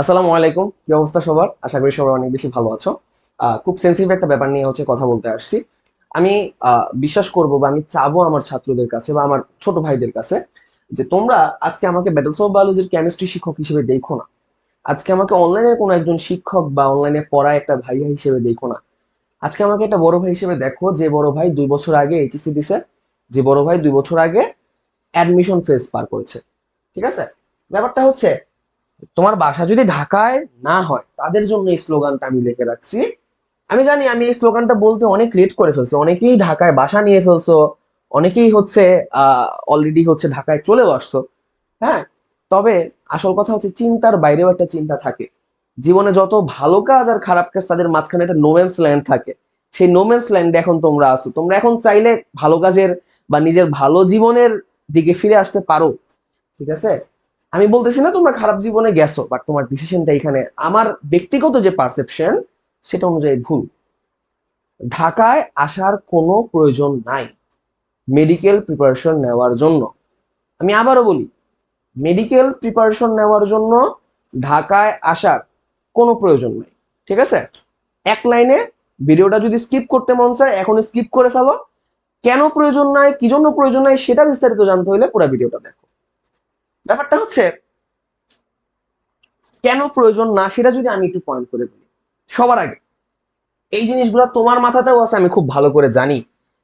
আসসালামু আলাইকুম। কি অবস্থা সবার? আশা করি সবাই অনেক বেশি ভালো আছো। খুব সেন্সিটিভ একটা ব্যাপার নিয়ে হচ্ছে কথা বলতে আসছি। আমি বিশ্বাস করব বা আমি চাবো আমার ছাত্রদের কাছে বা আমার ছোট ভাইদের কাছে যে তোমরা আজকে আমাকে ব্যাটলস অফ বায়োলজির কেমিস্ট্রি শিক্ষক হিসেবে দেখো না। আজকে আমাকে অনলাইনে কোনো একজন শিক্ষক বা অনলাইনে পড়া একটা ভাইয়া হিসেবে দেখো না। আজকে আমাকে একটা বড় ভাই হিসেবে দেখো যে বড় ভাই দুই বছর আগে এইচএসসি দিছে, যে বড় ভাই দুই বছর আগে অ্যাডমিশন ফেজ পার করেছে। ঠিক আছে? ব্যাপারটা হচ্ছে তোমার বাসা যদি ঢাকায় না হয়, তাদের জন্য এই স্লোগানটা আমি লিখে রাখছি। আমি জানি, আমি এই স্লোগানটা বলতে অনেক লেট করে ফেলছি। অনেকেই ঢাকায় বাসা নিয়ে ফেলছো, অনেকেই হচ্ছে অলরেডি হচ্ছে ঢাকায় চলে আসছো। হ্যাঁ তবে আসল কথা হচ্ছে চিন্তার বাইরেও একটা চিন্তা থাকে। জীবনে যত ভালো কাজ আর খারাপ কাজ, তাদের মাঝখানে একটা নোম্যান্স ল্যান্ড থাকে। সেই নোম্যান্স ল্যান্ডে এখন তোমরা আসো তোমরা এখন চাইলে ভালো কাজের বা নিজের ভালো জীবনের দিকে ফিরে আসতে পারো। ঠিক আছে? আমি বলতেছি না তোমরা খারাপ জীবনে গেছো বাট তোমার ডিসিশনটা এখানে। আমার ব্যক্তিগত যে পারসেপশন সেটা অনুযায়ী ভুল। ঢাকায় আসার কোনো প্রয়োজন নাই মেডিকেল প্রিপারেশন নেওয়ার জন্য। আমি আবারও বলি মেডিকেল প্রিপারেশন নেওয়ার জন্য ঢাকায় আসার কোনো প্রয়োজন নাই, ঠিক আছে? এক লাইনে ভিডিওটা যদি স্কিপ করতে মন চায় এখন স্কিপ করে ফেলো। কেন প্রয়োজন নাই, কি জন্য প্রয়োজন নাই, সেটা বিস্তারিত জানতে হলে পুরো ভিডিওটা দেখো। ব্যাপারটা হচ্ছে, কেন প্রয়োজন না সেটা যদি আমি একটু পয়েন্ট করে বলি। সবার আগে, এই জিনিসগুলো তোমার মাথাতেও আছে, আমি খুব ভালো করে জানি।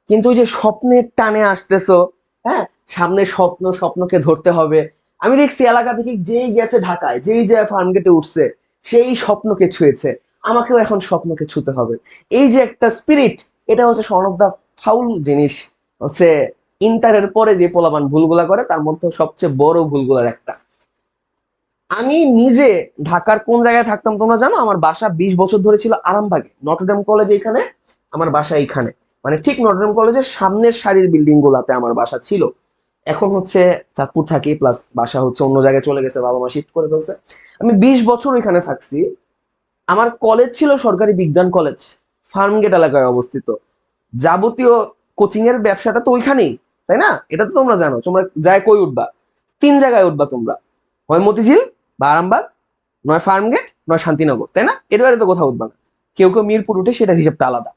কিন্তু ওই যে স্বপ্নের টানে আসতেছো হ্যাঁ? সামনে স্বপ্ন, স্বপ্নকে ধরতে হবে। আমি দেখছি এলাকা থেকে যেই গেছে ঢাকায়, যেই যে ফার্ম গেটে উঠছে, সেই স্বপ্নকে ছুঁয়েছে। আমাকেও এখন স্বপ্নকে ছুতে হবে। এই যে একটা স্পিরিট এটা হচ্ছে সন অফ দা ফাউল জিনিস, হচ্ছে ইন্টারের পরে যে পোলাপান ভুলগুলা করে, তার মধ্যে সবচেয়ে বড় ভুলগুলার একটা। আমি নিজে ঢাকার কোন জায়গায় থাকতাম তোমরা জানো? আমার বাসা বিশ বছর ধরে ছিল আরামবাগে, নটরডেম কলেজ এখানে আমার বাসা এইখানে। মানে ঠিক নটরডেম কলেজের সামনের সারির বিল্ডিং গুলাতে আমার বাসা ছিল। এখন হচ্ছে চাঁদপুর থাকি প্লাস বাসা হচ্ছে অন্য জায়গায় চলে গেছে, বাবা মা শিফট করে ফেলছে। আমি বিশ বছর এখানে থাকছি। আমার কলেজ ছিল সরকারি বিজ্ঞান কলেজ ফার্মগেট এলাকায় অবস্থিত। যাবতীয় কোচিং এর ব্যবসাটা তো ওইখানেই। তাই না? এটা তো তোমরা জানো। তোমরা যায় কই উঠবা? তিন জায়গায় উঠবা তোমরা। হয় মতিঝিল বা আরামবাগ নয় ফার্মগেট, নয় শান্তিনগর, তাই না? এর বাইরে তো কোথাও উঠবা না। কেউ কেউ মিরপুর উঠে সেটা হিসেবটা আলাদা।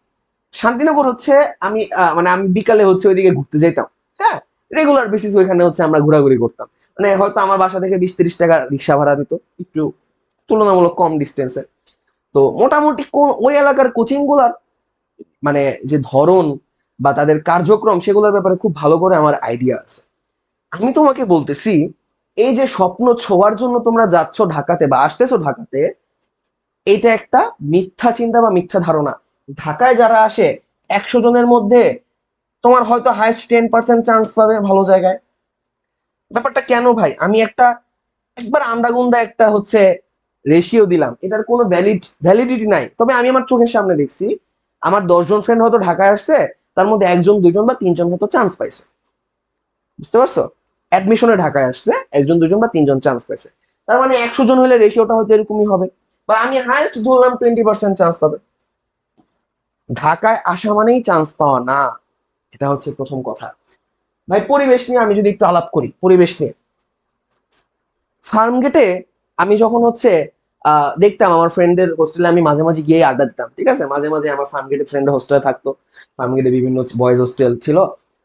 শান্তিনগর হচ্ছে আমি মানে আমি বিকালে হচ্ছে ওইদিকে ঘুরতে যেতাম হ্যাঁ? রেগুলার বেসিস ওইখানে হচ্ছে আমরা ঘোরাঘুরি করতাম। মানে হয়তো আমার বাসা থেকে বিশ তিরিশ টাকা রিক্সা ভাড়া দিত, একটু তুলনামূলক কম ডিস্টেন্সে তো মোটামুটি কোন ওই এলাকার কোচিংগুলার মানে যে ধরন বা তাদের কার্যক্রম সেগুলোর ব্যাপারে খুব ভালো করে আমার আইডিয়া আছে। আমি তোমাকে বলতেছি, এই যে স্বপ্ন ছোঁয়ার জন্য তোমরা যাচ্ছ ঢাকাতে বা আসতেছো ঢাকাতে, এটা একটা মিথ্যা চিন্তা বা মিথ্যা ধারণা। ঢাকায় যারা আসে, একশো জনের মধ্যে তোমার হয়তো হাইস্ট টেন পার্সেন্ট চান্স পাবে ভালো জায়গায়। ব্যাপারটা কেন ভাই? আমি একটা, একবার আন্দাগুন্দা একটা হচ্ছে রেশিও দিলাম। এটার কোনো ভ্যালিড ভ্যালিডিটি নাই। তবে আমি আমার চোখের সামনে দেখছি, আমার দশজন ফ্রেন্ড হয়তো ঢাকায় আসছে তার মধ্যে একজন দুজন বা তিনজন হয়তো চান্স পাইছে। বুঝতে পারছ? অ্যাডমিশনে ঢাকায় আসছে, একজন দুজন বা তিনজন চান্স পাইছে। তার মানে একশো জন হলে রেশিওটা হয়তো এরকমই হবে। বা আমি হাইয়েস্ট ধরলাম টোয়েন্টি পার্সেন্ট চান্স পাবে। ঢাকায় আসা মানেই চান্স পাওয়া না। এটা হচ্ছে প্রথম কথা। ভাই, পরিবেশ নিয়ে আমি যদি একটু আলাপ করি, পরিবেশ নিয়ে। ফার্ম গেটে আমি যখন হচ্ছে দেখতাম আমার ফ্রেন্ডদের হোস্টেলে আমি মাঝে মাঝে গিয়ে আড্ডা দিতাম, ঠিক আছে? মাঝে মাঝে আমার ফার্ম গেটে ফ্রেন্ড হোস্টেলে থাকতো। ফার্ম গেটে বিভিন্ন বয়েজ হোস্টেল ছিল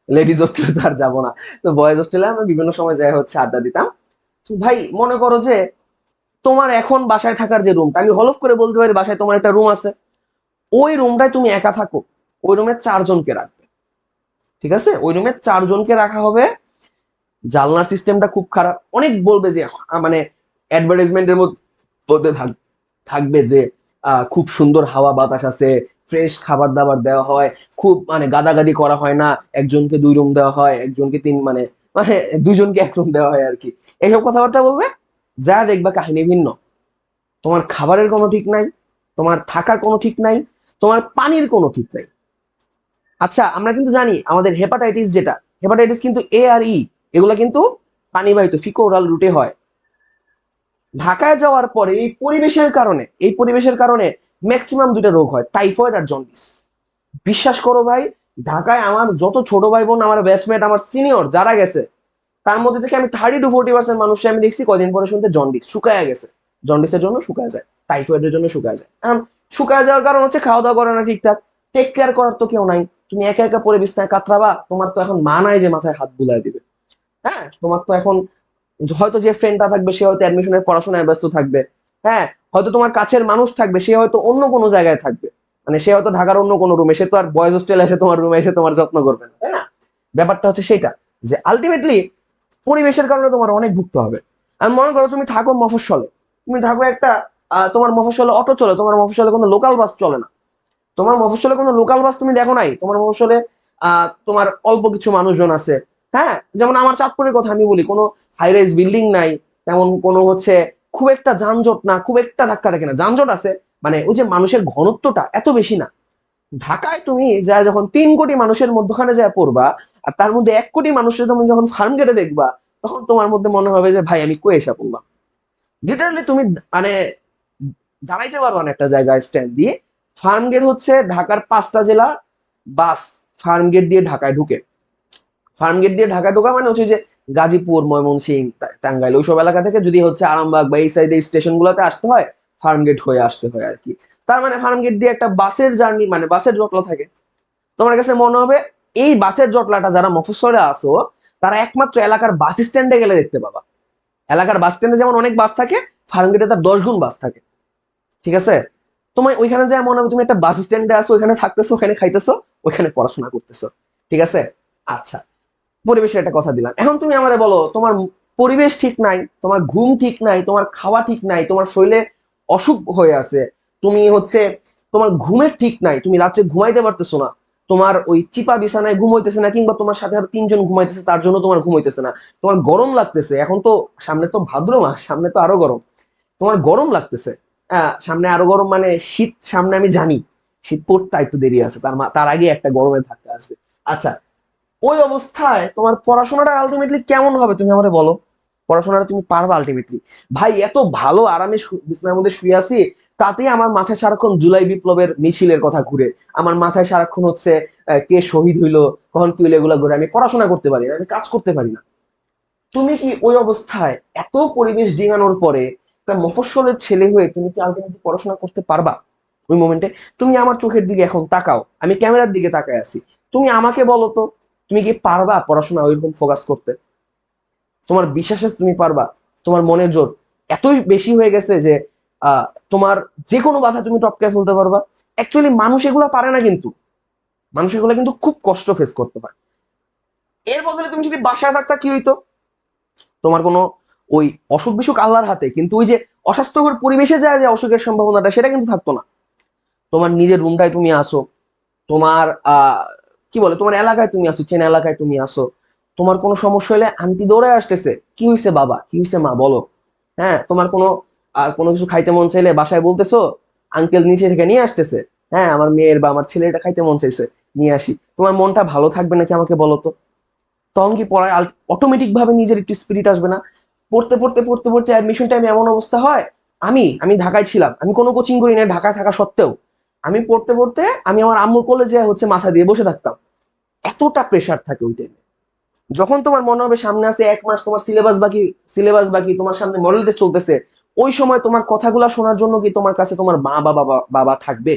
লেডিস হোস্টেলে তো আর যাব না। তো বয়েজ হোস্টেলে আমি বিভিন্ন সময় যাই হচ্ছে আড্ডা দিতাম। ভাই, মনে করো যে তোমার এখন বাসায় থাকার যে রুমটা আমি হলফ করে বলতে পারি বাসায় তোমার একটা রুম আছে। ওই রুমটায় তুমি একা থাকো, ওই রুমে চারজনকে রাখবে। ঠিক আছে? ওই রুমে চারজনকে রাখা হবে। জানলার সিস্টেমটা খুব খারাপ। অনেক বলবে যে মানে অ্যাডভার্টাইজমেন্টের মধ্যে থাক- থাকবে যে খুব সুন্দর হাওয়া বাতাস আছে ফ্রেশ খাবার দাবার দেওয়া হয়, খুব মানে গাদাগাদি করা হয় না, একজনকে দুই রুম দেওয়া হয়, একজনকে তিন মানে মানে দুজনকে এক রুম দেওয়া হয় আর কি। এইসব কথাবার্তা বলবে? যা দেখবা কাহিনী ভিন্ন। তোমার খাবারের কোনো ঠিক নাই, তোমার থাকার কোনো ঠিক নাই, তোমার পানির কোনো ঠিক নাই। আচ্ছা আমরা কিন্তু জানি আমাদের হেপাটাইটিস যেটা হেপাটাইটিস কিন্তু এ আর ই এগুলা কিন্তু পানিবাহিত ফিকো ওরাল রুটে হয়। ঢাকায় যাওয়ার পরে এই পরিবেশের কারণে, এই পরিবেশের কারণে ম্যাক্সিমাম দুইটা রোগ হয় টাইফয়েড আর জন্ডিস বিশ্বাস করো ভাই, ঢাকায় আমার যত ছোট ভাই বোন আমার ব্যাচমেট আমার সিনিয়র যারা গেছে, তার মধ্যে থেকে আমি থার্টি টু ফোর্টি পার্সেন্ট মানুষকে আমি দেখছি কদিন পরে শুনতে জন্ডিস শুকায় গেছে। জন্ডিসের জন্য শুকায় যায় টাইফয়েডের জন্য শুকায় যায়। শুকায় যাওয়ার কারণ হচ্ছে খাওয়া দাওয়া করে না ঠিকঠাক টেক কেয়ার করার তো কেউ নাই। তুমি একা একা পরে বিছনায় কাতরাবা, তোমার তো এখন মা নাই যে মাথায় হাত বুলাই দিবে। হ্যাঁ তোমার তো এখন হয়তো যে ফ্রেন্ডটা থাকবে, সে হয়তো অ্যাডমিশনের পড়াশোনায় ব্যস্ত থাকবে। হ্যাঁ হয়তো তোমার কাছের মানুষ থাকবে, সে হয়তো অন্য কোনো জায়গায় থাকবে। মানে সে হয়তো ঢাকার অন্য কোনো রুমে সে তো আর বয়েজ হোস্টেলে এসে তোমার রুমে এসে তোমার যত্ন করবে না, তাই না? ব্যাপারটা হচ্ছে সেটা, যে আলটিমেটলি পরিবেশের কারণে তোমার অনেক ভুগতে হবে। আমি মনে করো তুমি থাকো মফস্বলে, তুমি থাকো একটা তোমার মফস্বলে অটো চলে, তোমার মফস্বলে কোনো লোকাল বাস চলে না। তোমার মফস্বলে কোনো লোকাল বাস তুমি দেখো নাই? তোমার মফস্বলে তোমার অল্প কিছু মানুষজন আছে। হ্যাঁ যেমন আমার চাঁদপুরের কথা আমি বলি, কোনো হাই রাইজ বিল্ডিং নাই, তেমন কোনো হচ্ছে খুব একটা যানজট না, খুব একটা ধাক্কা থাকে না। যানজট আছে মানে ওই যে মানুষের ঘনত্বটা এত বেশি না। ঢাকায় তুমি যা যখন তিন কোটি মানুষের মধ্যখানে যা পড়বা, আর তার মধ্যে এক কোটি মানুষের তুমি যখন ফার্ম গেটে দেখবা, তখন তোমার মধ্যে মনে হবে যে, ভাই, আমি কই এসে পড়লাম। লিটারালি তুমি মানে দাঁড়াইতে পারবা না একটা জায়গায় স্ট্যান্ড দিয়ে। ফার্ম গেট হচ্ছে ঢাকার পাঁচটা জেলা বাস ফার্ম গেট দিয়ে ঢাকায় ঢুকে। ফার্ম গেট দিয়ে ঢাকায় ঢোকা মানে হচ্ছে যে গাজীপুর, ময়মনসিংহ টা- টাঙ্গাইল ওইসব এলাকা থেকে যদি হচ্ছে আরামবাগ বা এই সাইডের স্টেশন গুলোতে আসতে হয়, ফার্ম গেট হয়ে আসতে হয় আর কি। তার মানে ফার্ম গেট দিয়ে একটা বাসের জার্নি মানে বাসের জটলা থাকে। তোমার কাছে মনে হবে, এই বাসের জটলাটা যারা মফস্বলে আসো, তারা একমাত্র এলাকার বাস স্ট্যান্ডে গেলে দেখতে পাবা। এলাকার বাস স্ট্যান্ডে যেমন অনেক বাস থাকে, ফার্ম গেটে তার দশ গুণ বাস থাকে। ঠিক আছে? তোমার ওইখানে যায় মনে হবে তুমি একটা বাস স্ট্যান্ডে আসো, ওইখানে থাকতেছো, ওখানে খাইতেছো, ওইখানে পড়াশোনা করতেছো। ঠিক আছে? আচ্ছা। পরিবেশের একটা কথা দিলাম। এখন তুমি আমারে বলো, তোমার পরিবেশ ঠিক নাই, তোমার ঘুম ঠিক নাই, তোমার খাওয়া ঠিক নাই, তোমার শরীরে অসুখ হয়ে আছে, তুমি হচ্ছে তোমার ঘুমের ঠিক নাই, তুমি রাত্রে ঘুমাইতে পারতেছো না, তোমার ওই চিপা বিছানায় ঘুম হইতেছে না কিংবা তোমার সাথে আর তিনজন ঘুমাইতেছে, তার জন্য তোমার ঘুম হইতেছে না। তোমার গরম লাগতেছে, এখন তো সামনে তো ভাদ্র মাস, সামনে তো আরও গরম। তোমার গরম লাগতেছে হ্যাঁ সামনে আরও গরম মানে শীত সামনে আমি জানি, শীত পড়তে একটু দেরি আছে, তার তার আগে একটা গরমের থাকতে আসবে। আচ্ছা ওই অবস্থায় তোমার পড়াশোনাটা আলটিমেটলি কেমন হবে তুমি আমাকে বলো? পড়াশোনাটা তুমি পারবে আলটিমেটলি ভাই, এত ভালো আরামে বিছানার মধ্যে শুয়ে আছি, তাতেই আমার মাথায় সারাক্ষণ জুলাই বিপ্লবের মিছিলের কথা ঘুরে। আমার মাথায় সারাক্ষণ হচ্ছে কে শহীদ হইল, কখন কি হইল এগুলো ঘুরে। আমি পড়াশোনা করতে পারি না, আমি কাজ করতে পারি না। তুমি কি ওই অবস্থায় এত পরিবেশ ডিঙানোর পরে একটা মফস্বলের ছেলে হয়ে তুমি কি আলটিমেটলি পড়াশোনা করতে পারবা? ওই মোমেন্টে তুমি আমার চোখের দিকে এখন তাকাও। আমি ক্যামেরার দিকে তাকায় আছি। তুমি আমাকে বলো তো তুমি কি পারবা পড়াশোনা ওইরকম ফোকাস করতে? তোমার বিশ্বাসে তুমি পারবা, তোমার মনের জোর। এতই বেশি হয়ে গেছে যে তোমার যে কোনো বাধা তুমি টপকে ফেলতে পারবা। অ্যাকচুয়ালি মানুষ এগুলো পারে না কিন্তু। মানুষ এগুলো কিন্তু খুব কষ্ট ফেস করতে পারে। এর বদলে তুমি যদি বাসায় থাকতা কি হইতো? তোমার কোনো ওই অসুখ বিসুখ আল্লাহর হাতে, কিন্তু ওই যে অস্বাস্থ্যকর পরিবেশে যায় যে অসুখের সম্ভাবনাটা, সেটা কিন্তু থাকতো না। তোমার নিজের রুমটায় তুমি আসো, তোমার আহ কি বলে, তোমার এলাকায় তুমি আসো চেনা এলাকায় তুমি আসো তোমার কোনো সমস্যা হলে আন্টি দৌড়ে আসতেছে। কি হয়েছে বাবা? কি হয়েছে মা? বলো। হ্যাঁ তোমার কোনো কোনো কিছু খাইতে মন চাইলে বাসায় বলতেছো আঙ্কেল নিচে থেকে নিয়ে আসতেছে। হ্যাঁ আমার মেয়ের বা আমার ছেলেটা খাইতে মন চাইছে, নিয়ে আসি। তোমার মনটা ভালো থাকবে নাকি আমাকে বলো তো? তখন কি পড়ায় অটোমেটিক ভাবে নিজের একটু স্পিরিট আসবে না? পড়তে পড়তে পড়তে পড়তে অ্যাডমিশন টাইমে এমন অবস্থা হয়, আমি আমি ঢাকায় ছিলাম। আমি কোনো কোচিং করি না ঢাকায় থাকা সত্ত্বেও। আমি পড়তে পড়তে আমি আমার আম্মুর কলেজে হচ্ছে মাথা দিয়ে বসে থাকতাম। এতটা প্রেশার থাকে ওই টাইমে যখন তোমার মনে হবে সামনে আছে এক মাস তোমার সিলেবাস বাকি সিলেবাস বাকি, তোমার সামনে মডেল টেস্ট চলতেছে, ওই সময় তোমার কথাগুলো শোনার জন্য কি তোমার কাছে তোমার মা বাবা বাবা থাকবে?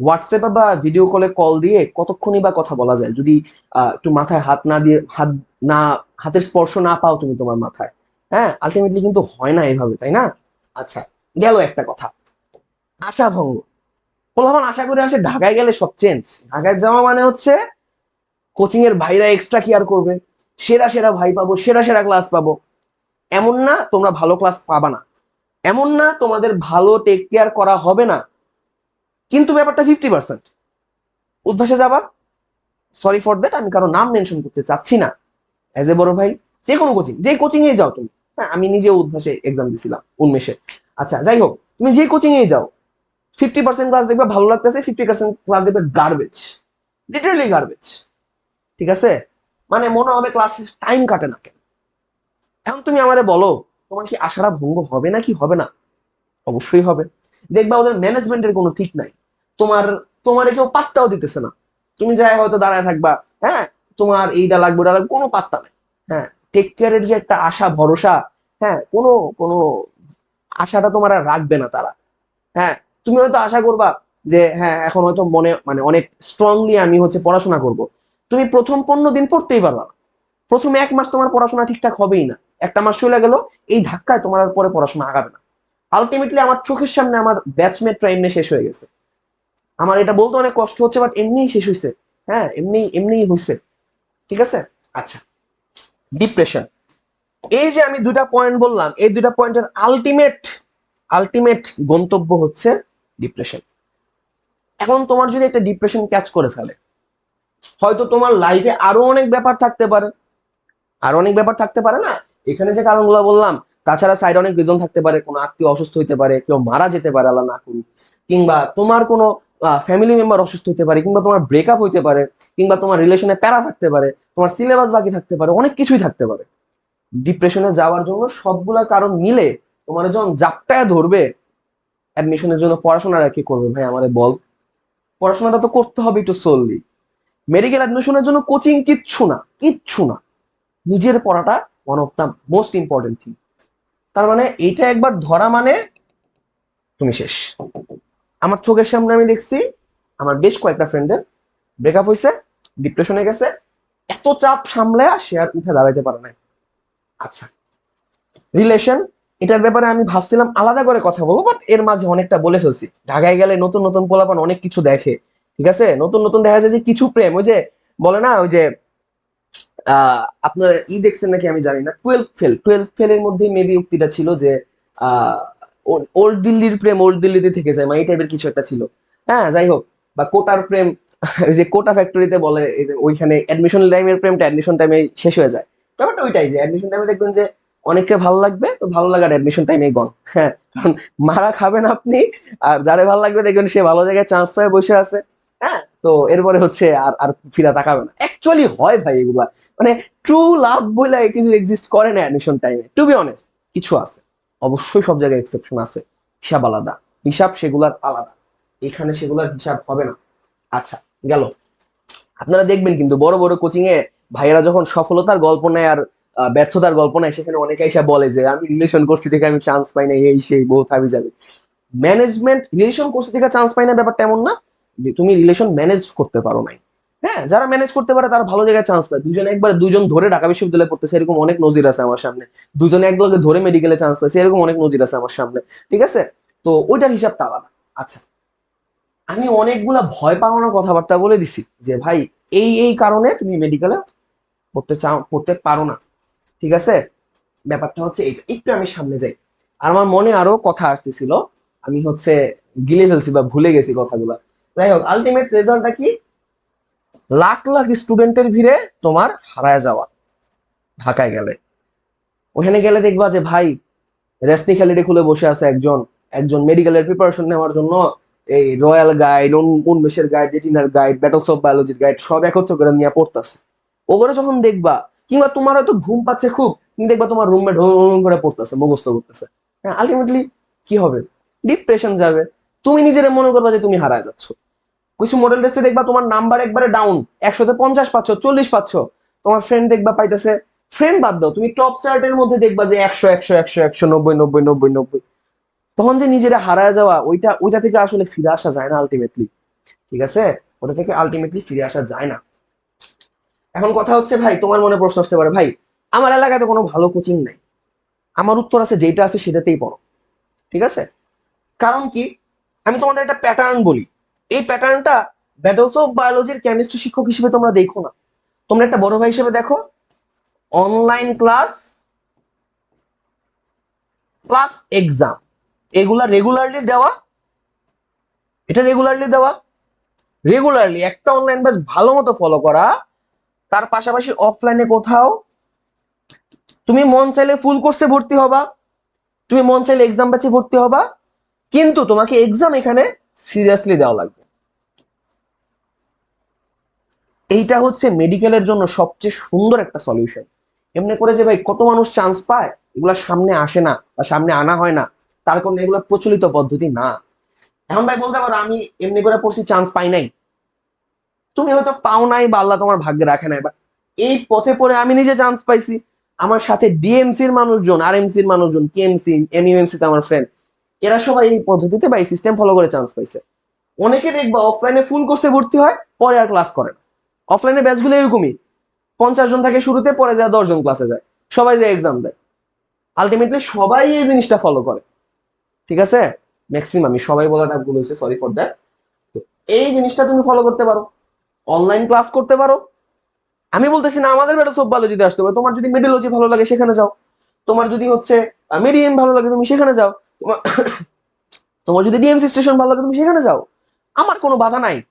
হোয়াটসঅ্যাপে বা ভিডিও কলে কল দিয়ে কতক্ষণই বা কথা বলা যায়? যদি একটু মাথায় হাত না দিয়ে, হাত না, হাতের স্পর্শ না পাও তুমি তোমার মাথায়। হ্যাঁ? আলটিমেটলি কিন্তু হয় না এইভাবে তাই না? আচ্ছা গেল একটা কথা। আশা ভঙ্গ পোলাপান আশা করে আসে ঢাকায় গেলে সব চেঞ্জ ঢাকায় যাওয়া মানে হচ্ছে কোচিং এর ভাইরা এক্সট্রা কেয়ার করবে। সেরা সেরা ভাই পাবো, সেরা সেরা ক্লাস পাবো। এমন না তোমরা ভালো ক্লাস পাবা না। এমন না তোমাদের ভালো টেক কেয়ার করা হবে না। কিন্তু ব্যাপারটা ফিফটি পার্সেন্ট উদ্ভাসে যাবা। সরি ফর দ্যাট আমি কারও নাম মেনশন করতে চাচ্ছি না। অ্যাজ এ বড় ভাই, যে কোনো কোচিং যে কোচিং এ যাও তুমি। হ্যাঁ আমি নিজে উদ্ভাসে এক্সাম দিছিলাম, উন্মেষে। আচ্ছা যাই হোক, তুমি যে কোচিং এ যাও ফিফটি পার্সেন্ট ক্লাস দেখবে, ভালো লাগতেছে ফিফটি পার্সেন্ট ক্লাস দেখবে গার্বেজ লিটারালি গার্বেজ ঠিক আছে? মানে মনে হবে ক্লাস টাইম কাটে না কেন? এখন তুমি আমাদের বলো, তোমার কি আশাটা ভঙ্গ হবে না কি হবে না? অবশ্যই হবে। দেখবা ওদের ম্যানেজমেন্টের কোনো ঠিক নাই। তোমার তোমার কেউ পাত্তাও দিতেছে না। তুমি যাই হয়তো দাঁড়ায় থাকবা হ্যাঁ? তোমার এইটা লাগবে, ওটা লাগবে, কোনো পাত্তা নাই। হ্যাঁ? টেক কেয়ারের যে একটা আশা, ভরসা হ্যাঁ? কোনো কোনো আশাটা তোমার আর রাখবে না তারা। হ্যাঁ? তুমি হয়তো আশা করবা যে হ্যাঁ এখন হয়তো মনে মানে অনেক স্ট্রংলি আমি হচ্ছে পড়াশোনা করব। তুমি প্রথম পনেরো দিন পড়তেই পারবা প্রথম এক মাস তোমার পড়াশোনা ঠিকঠাক হবেই না। একটা মাস চলে গেল, এই ধাক্কায় তোমার আর পরে পড়াশোনা আগাবে না। আলটিমেটলি আমার চোখের সামনে আমার ব্যাচমেটরা এমনি শেষ হয়ে গেছে। আমার এটা বলতে অনেক কষ্ট হচ্ছে বাট এমনিই শেষ হয়েছে হ্যাঁ এমনি এমনিই হয়েছে ঠিক আছে? আচ্ছা। ডিপ্রেশন এই যে আমি দুটা পয়েন্ট বললাম, এই দুটা পয়েন্টের আলটিমেট আলটিমেট গন্তব্য হচ্ছে ডিপ্রেশন এখন তোমার যদি একটা ডিপ্রেশন ক্যাচ করে ফেলে, হয়তো তোমার লাইফে আরও অনেক ব্যাপার থাকতে পারে। আরও অনেক ব্যাপার থাকতে পারে না? এখানে যে কারণগুলো বললাম, তাছাড়া সাইড অনেক রিজন থাকতে পারে, কোনো আত্মীয় অসুস্থ হতে পারে, কেউ মারা যেতে পারে, আল্লাহ না করুক। কিংবা তোমার কোনো ফ্যামিলি মেম্বার অসুস্থ হতে পারে, কিংবা তোমার ব্রেকআপ হইতে পারে, কিংবা তোমার রিলেশনে প্যারা থাকতে পারে, তোমার সিলেবাস বাকি থাকতে পারে, অনেক কিছুই থাকতে পারে। ডিপ্রেশনে যাওয়ার জন্য সবগুলা কারণ মিলে তোমার যখন জাপটায় ধরবে অ্যাডমিশনের জন্য পড়াশোনাটা কি করবে ভাই? আমাদের বল। পড়াশোনাটা তো করতে হবে একটু সোললি মেডিকেল অ্যাডমিশনের জন্য কোচিং কিচ্ছু না কিচ্ছু না। নিজের পড়াটা one of the most important thing তার মানে এইটা একবার ধরা মানে তুমি শেষ। আমার চোখের সামনে আমি দেখছি, আমার বেশ কয়েকটা ফ্রেন্ডের ব্রেকআপ হয়েছে ডিপ্রেশনে গেছে। এত চাপ সামলে সে আর উঠে দাঁড়াইতে পারে নাই। আচ্ছা। রিলেশন এটার ব্যাপারে আমি ভাবছিলাম আলাদা করে কথা বলব বাট এর মাঝে অনেকটা বলে ফেলছি। ঢাকায় গেলে নতুন নতুন পোলাপান অনেক কিছু দেখে, ঠিক আছে? নতুন নতুন দেখা যায় যে কিছু প্রেম, ওই যে বলে না, ওই যে আহ আপনার ই দেখছেন নাকি আমি জানি না টুয়েলভ ফেল টুয়েলভ ফেলের মধ্যে মেবি উক্তিটা ছিল যে আহ ওল্ড দিল্লির প্রেম ওল্ড দিল্লিতে থেকে যায় মানে এই টাইপের কিছু একটা ছিল। হ্যাঁ যাই হোক, বা কোটার প্রেম, ওই যে কোটা ফ্যাক্টরিতে বলে ওইখানে অ্যাডমিশন টাইমের প্রেমটা অ্যাডমিশন টাইমে শেষ হয়ে যায়। ব্যাপারটা ওইটাই যে অ্যাডমিশন টাইমে দেখবেন যে অনেককে ভালো লাগবে, তো ভালো লাগার অ্যাডমিশন টাইমে গন হ্যাঁ কারণ মারা খাবেন আপনি, আর যারে ভালো লাগবে দেখবেন সে ভালো জায়গায় চান্স পায় বসে আছে। হ্যাঁ তো এরপরে হচ্ছে আর আর ফিরা তাকাবে না। অ্যাকচুয়ালি হয় ভাই এগুলা। মানে ট্রু লাভ বলে কিন্তু এক্সিস্ট করে না অ্যাডমিশন টাইমে টু বি অনেস্ট কিছু আছে। অবশ্যই সব জায়গায় এক্সেপশন আছে। হিসাব আলাদা। হিসাব সেগুলার আলাদা। এখানে সেগুলার হিসাব হবে না। আচ্ছা গেল। আপনারা দেখবেন কিন্তু বড় বড় কোচিং এ ভাইয়েরা যখন সফলতার গল্প নেয় আর ব্যর্থতার গল্প নেয় সেখানে অনেকে এসে বলে যে, আমি রিলেশন করছি দেখে আমি চান্স পাই না এই সেই বহু থাবি যাবে। ম্যানেজমেন্ট রিলেশন করছি দেখে চান্স পাই না ব্যাপারটা এমন না। তুমি রিলেশন ম্যানেজ করতে পারো নাই। হ্যাঁ যারা ম্যানেজ করতে পারে, তারা ভালো জায়গায় চান্স পায়। দুজন একবার, দুজন ধরে ঢাকা বিশ্ববিদ্যালয়ে পড়তেছে, এরকম অনেক নজির আছে আমার সামনে। দুজনে একদলকে ধরে মেডিকেলে চান্স পাইছে, এরকম অনেক নজির আছে আমার সামনে। ঠিক আছে? তো ওইটার হিসাবটা আলাদা। আচ্ছা আমি অনেকগুলা ভয় পাওয়ানোর কথাবার্তা বলে দিছি যে, ভাই, এই এই কারণে তুমি মেডিকেলে পড়তে চাও, পড়তে পারো না। ঠিক আছে? ব্যাপারটা হচ্ছে এইটা। একটু আমি সামনে যাই। আর আমার মনে আরও কথা আসতেছিল। আমি হচ্ছে গিলে ফেলছি বা ভুলে গেছি কথাগুলা। যাই হোক আলটিমেট রেজাল্টটা কি? লাখ লাখ স্টুডেন্টের ভিড়ে তোমার হারায় যাওয়া। ঢাকায় গেলে। ওখানে গেলে দেখবা যে, ভাই রেসনি খালিডে খুলে বসে আছে একজন। একজন মেডিকেলের প্রিপারেশন নেওয়ার জন্য এই রয়্যাল গাইড উন্মেষের গাইড রেটিনার গাইড ব্যাটলস অফ বায়োলজির গাইড সব একত্র করে নিয়ে পড়তেছে। ওগুলো যখন দেখবা কিংবা তোমার হয়তো ঘুম পাচ্ছে খুব, তুমি দেখবা তোমার রুমমেট করে পড়তেছে, মুখস্থ করতেছে। হ্যাঁ আলটিমেটলি কি হবে? ডিপ্রেশন যাবে। তুমি নিজের মনে করবা যে তুমি হারায় যাচ্ছ। কিছু মডেল টেস্টে দেখবা তোমার নাম্বার একবারে ডাউন একশোতে পঞ্চাশ পাচ্ছ, চল্লিশ পাচ্ছ। তোমার ফ্রেন্ড দেখবা পাইতেছে ফ্রেন্ড বাদ দাও, তুমি টপ চার্টের মধ্যে দেখবা যে একশো একশো একশো একশো, নব্বই নব্বই নব্বই নব্বই। তখন যে নিজেরা হারায় যাওয়া, ওইটা ওইটা থেকে আসলে ফিরে আসা যায় না আলটিমেটলি ঠিক আছে? ওটা থেকে আলটিমেটলি ফিরে আসা যায় না। এখন কথা হচ্ছে, ভাই, তোমার মনে প্রশ্ন আসতে পারে, ভাই, আমার এলাকায় কোনো ভালো কোচিং নাই। আমার উত্তর আছে যেটা আছে সেটাতেই পড়ো, ঠিক আছে? কারণ কি? আমি তোমাদের একটা প্যাটার্ন বলি। এই প্যাটার্নটা ব্যাটলস অফ বায়োলজির কেমিস্ট্রি শিক্ষক হিসেবে তোমরা দেখো না। তোমরা একটা বড় ভাই হিসেবে দেখো অনলাইন ক্লাস প্লাস এক্সাম এগুলা রেগুলারলি দেওয়া, এটা রেগুলারলি দেওয়া। রেগুলারলি একটা অনলাইন ব্যাচ ভালো মতো ফলো করা তার পাশাপাশি অফলাইনে কোথাও। তুমি মন চাইলে ফুল কোর্সে ভর্তি হবা। তুমি মন চাইলে এক্সাম ব্যাচে ভর্তি হবা। কিন্তু তোমাকে এক্সাম এখানে সিরিয়াসলি দেওয়া লাগবে। এইটা হচ্ছে মেডিকেলের জন্য সবচেয়ে সুন্দর একটা সলিউশন এমনি করে যে ভাই কত মানুষ চান্স পায়, এগুলা সামনে আসে না বা সামনে আনা হয় না। তার কারণে এগুলো প্রচলিত পদ্ধতি না। এখন ভাই বলতে পারো, আমি এমনি করে পড়ছি চান্স পাই নাই। তুমি হয়তো পাও নাই বা আল্লাহ তোমার ভাগ্যে রাখে নাই বা এই পথে পড়ে আমি নিজে চান্স পাইছি। আমার সাথে ডিএমসির মানুষজন আর এমসির মানুষজন কেএমসি এমইউএমসি তে আমার ফ্রেন্ড এরা সবাই এই পদ্ধতিতে বা এই সিস্টেম ফলো করে চান্স পাইছে। অনেকে দেখবা অফলাইনে ফুল কোর্সে ভর্তি হয়, পরে আর ক্লাস করে না। অফলাইনে ব্যাচগুলো এরকমই। পঞ্চাশ জন থাকে শুরুতে, পরে যায় দশজন ক্লাসে যায়। সবাই যে এক্সাম দেয়। আলটিমেটলি সবাই এই জিনিসটা ফলো করে। ঠিক আছে? ম্যাক্সিমাম সবাই বলাটা ভুল হয়েছে সরি ফর দ্যাট এই জিনিসটা তুমি ফলো করতে পারো। অনলাইন ক্লাস করতে পারো। আমি বলতেছি না, আমাদের বেটা সব ভালো যদি আসতে পারে। তোমার যদি মেডিওলজি ভালো লাগে, সেখানে যাও। তোমার যদি হচ্ছে মেডিএম ভালো লাগে, তুমি সেখানে যাও। তোমার যদি ডিএমসি স্টেশন ভালো লাগে, তুমি সেখানে যাও। আমার কোনো বাধা নাই।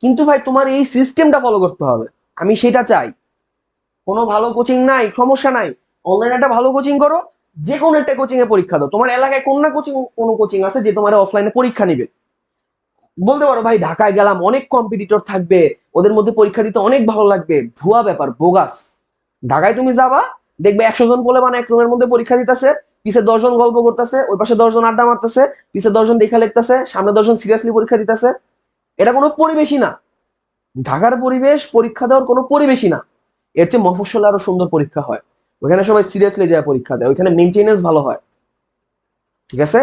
কিন্তু ভাই, তোমার এই সিস্টেমটা ফলো করতে হবে। আমি সেটা চাই। কোনো ভালো কোচিং নাই, সমস্যা নাই। অনলাইনে একটা ভালো কোচিং করো। যে কোনো একটা কোচিং এ পরীক্ষা দাও। তোমার এলাকায় কোন না কোচিং, কোনো কোচিং আছে যে তোমার অফলাইনে পরীক্ষা নিবে। বলতে পারো ভাই, ঢাকায় গেলাম, অনেক কম্পিটিটর থাকবে, ওদের মধ্যে পরীক্ষা দিতে অনেক ভালো লাগবে। ভুয়া ব্যাপার বোগাস ঢাকায় তুমি যাবা, দেখবে একশো জন বলে মানে এক রুমের মধ্যে পরীক্ষা দিতেছে, পিছে দশজন গল্প করতেছে, ওই পাশে দশজন আড্ডা মারতেছে, পিছে দশজন দেখা লিখতেছে, সামনে দশজন সিরিয়াসলি পরীক্ষা দিতেছে। এটা কোনো পরিবেশই না। ঢাকার পরিবেশ, পরীক্ষা দেওয়ার কোনো পরিবেশই না। এর চেয়ে মফস্বলে আরও সুন্দর পরীক্ষা হয়। ওইখানে সবাই সিরিয়াসলি যায় পরীক্ষা দেয়, ওইখানে মেনটেনেন্স ভালো হয়। ঠিক আছে?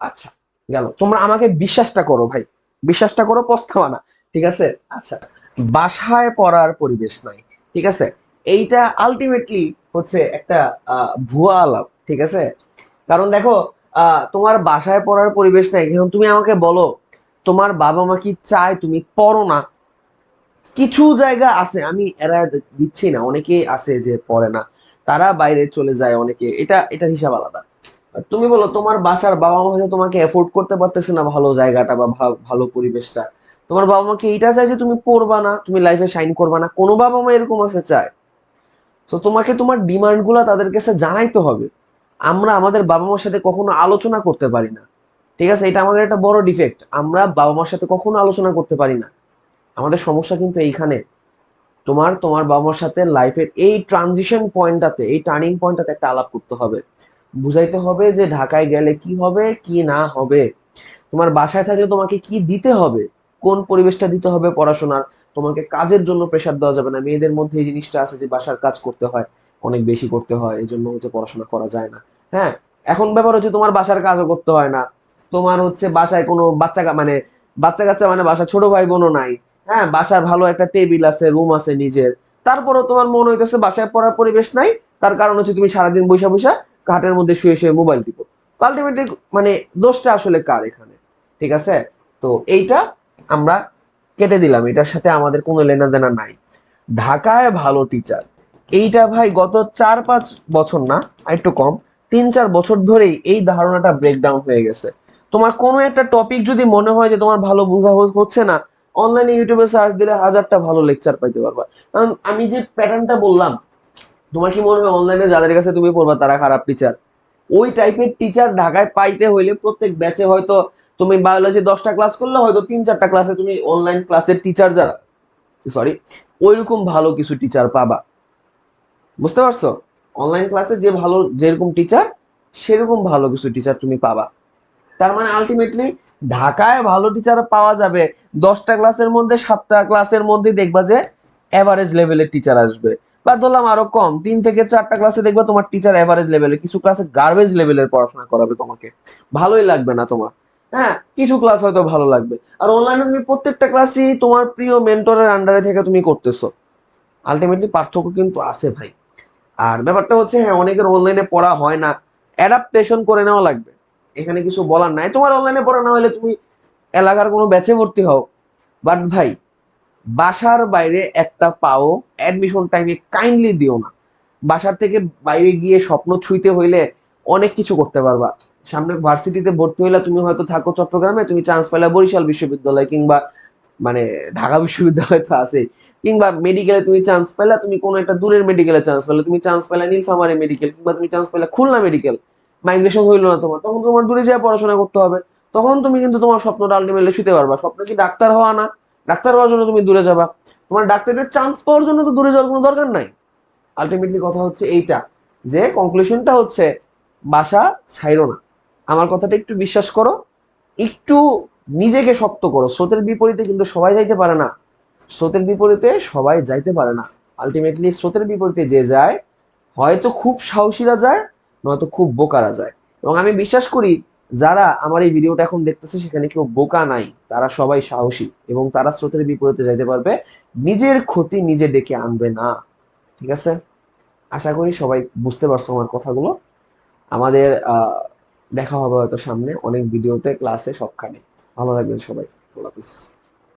আচ্ছা গেল। তোমরা আমাকে বিশ্বাসটা করো ভাই। বিশ্বাসটা করো পস্তাবা না ঠিক আছে? আচ্ছা বাসায় পড়ার পরিবেশ নাই, ঠিক আছে? এইটা আলটিমেটলি হচ্ছে একটা ভুয়া আলাপ, ঠিক আছে? কারণ দেখো তোমার বাসায় পড়ার পরিবেশ নাই। এখন তুমি আমাকে বলো, তোমার বাবা মা কি চায় তুমি পড়ো না? কিছু জায়গা আছে, আমি এরা দিচ্ছি না অনেকে আছে যে পড়ে না। তারা বাইরে চলে যায় অনেকে। এটা এটা হিসাব আলাদা। তুমি বলো, তোমার বাসার বাবা মা হয়তো তোমাকে এফোর্ড করতে পারতেছে না ভালো জায়গাটা বা ভালো পরিবেশটা। তোমার বাবা মাকে এইটা চায় যে তুমি পড়বা না, তুমি লাইফে শাইন করবা না? কোনো বাবা মা এরকম আছে, চায়। তো তোমাকে তোমার ডিমান্ডগুলা তাদের কাছে জানাইতে হবে। আমরা আমাদের বাবা মার সাথে কখনো আলোচনা করতে পারি না। ঠিক আছে? এটা আমাদের একটা বড় ডিফেক্ট আমরা বাবা মার সাথে কখনো আলোচনা করতে পারি না। আমাদের সমস্যা কিন্তু এইখানে। তোমার তোমার বাবা মার সাথে লাইফের এই ট্রানজিশন পয়েন্টটাতে এই টার্নিং পয়েন্টটাতে একটা আলাপ করতে হবে। বুঝাইতে হবে যে ঢাকায় গেলে কি হবে, কি না হবে। তোমার বাসায় থাকলে তোমাকে কি দিতে হবে? কোন পরিবেশটা দিতে হবে পড়াশোনার? তোমাকে কাজের জন্য প্রেশার দেওয়া যাবে না। মেয়েদের মধ্যে এই জিনিসটা আছে যে বাসার কাজ করতে হয়, অনেক বেশি করতে হয় এই জন্য হচ্ছে পড়াশোনা করা যায় না। হ্যাঁ এখন ব্যাপার হচ্ছে তোমার বাসার কাজও করতে হয় না। তোমার হচ্ছে বাসায় কোনো বাচ্চা মানে বাচ্চা কাচ্চা মানে বাসা ছোট ভাই বোনও নাই। হ্যাঁ বাসায় ভালো একটা টেবিল আছে, রুম আছে নিজের। তারপরেও তোমার মন হইতেছে বাসায় পড়ার পরিবেশ নাই। তার কারণ হচ্ছে তুমি সারাদিন বৈশা বৈশা ঘাটের মধ্যে শুয়ে শুয়ে মোবাইল টিপো। আলটিমেটলি মানে দোষটা আসলে কার এখানে? ঠিক আছে? তো এইটা আমরা কেটে দিলাম। এটার সাথে আমাদের কোনো লেনাদেনা নাই। ঢাকায় ভালো টিচার এইটা ভাই গত চার পাঁচ বছর না একটু কম, তিন চার বছর ধরেই এই ধারণাটা ব্রেকডাউন হয়ে গেছে। তোমার কোনো একটা টপিক যদি মনে হয় যে তোমার ভালো বোঝা হচ্ছে না অনলাইনে ইউটিউবে সার্চ দিলে হাজারটা ভালো লেকচার পাইতে পারবা। কারণ আমি যে প্যাটার্নটা বললাম তোমার কি মনে হয় অনলাইনে যাদের কাছে তুমি পড়বা তারা খারাপ টিচার ওই টাইপের টিচার ঢাকায় পাইতে হইলে প্রত্যেক ব্যাচে হয়তো তুমি বায়োলজি দশটা ক্লাস করলে হয়তো তিন চারটা ক্লাসে তুমি অনলাইন ক্লাসের টিচার যারা। সরি ওইরকম ভালো কিছু টিচার পাবা। বুঝতে পারছ? অনলাইন ক্লাসে যে ভালো, যেরকম টিচার সেরকম ভালো কিছু টিচার তুমি পাবা। তার মানে আলটিমেটলি ঢাকায় ভালো টিচার পাওয়া যাবে। দশটা ক্লাসের মধ্যে, সাতটা ক্লাসের মধ্যে দেখবা যে এভারেজ লেভেলের টিচার আসবে। বা ধরলাম আরও কম। তিন থেকে চারটা ক্লাসে দেখবা তোমার টিচার এভারেজ লেভেলের কিছু ক্লাসে গার্বেজ লেভেলের পড়াশোনা করাবে তোমাকে। ভালোই লাগবে না তোমার। হ্যাঁ কিছু ক্লাস হয়তো ভালো লাগবে। আর অনলাইনে তুমি প্রত্যেকটা ক্লাসই তোমার প্রিয় মেন্টরের আন্ডারে থেকে তুমি করতেছো। আলটিমেটলি পার্থক্য কিন্তু আছে ভাই। আর ব্যাপারটা হচ্ছে হ্যাঁ অনেকের অনলাইনে পড়া হয় না। অ্যাডাপ্টেশন করে নেওয়া লাগবে। এখানে কিছু বলার নাই। তোমার অনলাইনে পড়া না হলে তুমি এলাকার কোনো ব্যাচে ভর্তি হও। বাট ভাই বাসার বাইরে একটা পাও অ্যাডমিশন টাইমে কাইন্ডলি দিও না। বাসার থেকে বাইরে গিয়ে স্বপ্ন ছুঁইতে হইলে অনেক কিছু করতে পারবা। সামনে ভার্সিটিতে ভর্তি হইলে তুমি হয়তো থাকো চট্টগ্রামে, তুমি চান্স পেলে বরিশাল বিশ্ববিদ্যালয় কিংবা মানে ঢাকা বিশ্ববিদ্যালয় তো আছে কিংবা মেডিকেলে তুমি চান্স পেলে তুমি কোনো একটা দূরের মেডিকেলে চান্স পেলে তুমি চান্স পেলে নীলফামারী মেডিকেল কিংবা তুমি চান্স পেলে খুলনা মেডিকেল মাইগ্রেশন হইল না তোমার, তখন তোমার দূরে যেয়ে পড়াশোনা করতে হবে। তখন তুমি কিন্তু তোমার স্বপ্নটা আলটিমেটলি শুতে পারবা। স্বপ্ন কি ডাক্তার হওয়া না? ডাক্তার হওয়ার জন্য তুমি দূরে যাবা। তোমার ডাক্তারদের চান্স পাওয়ার জন্য তো দূরে যাওয়ার কোনো দরকার নাই। আলটিমেটলি কথা হচ্ছে এইটা, যে কনক্লুশনটা হচ্ছে, বাসা ছাইরো না। আমার কথাটা একটু বিশ্বাস করো, একটু নিজেকে শক্ত করো। স্রোতের বিপরীতে কিন্তু সবাই যাইতে পারে না। স্রোতের বিপরীতে সবাই যাইতে পারে না। আলটিমেটলি স্রোতের বিপরীতে যে যায়, হয়তো খুব সাহসীরা যায়, নয়তো খুব বোকারা যায়। এবং আমি বিশ্বাস করি যারা আমার এই ভিডিওটা এখন দেখতেছে, সেখানে কেউ বোকা নাই। তারা সবাই সাহসী এবং তারা স্রোতের বিপরীতে যাইতে পারবে। নিজের ক্ষতি নিজে ডেকে আনবে না। ঠিক আছে? আশা করি সবাই বুঝতে পারছ আমার কথাগুলো। আমাদের দেখা হবে হয়তো সামনে অনেক ভিডিওতে, ক্লাসে সবখানে। ভালো থাকবেন সবাই। হাফিজ।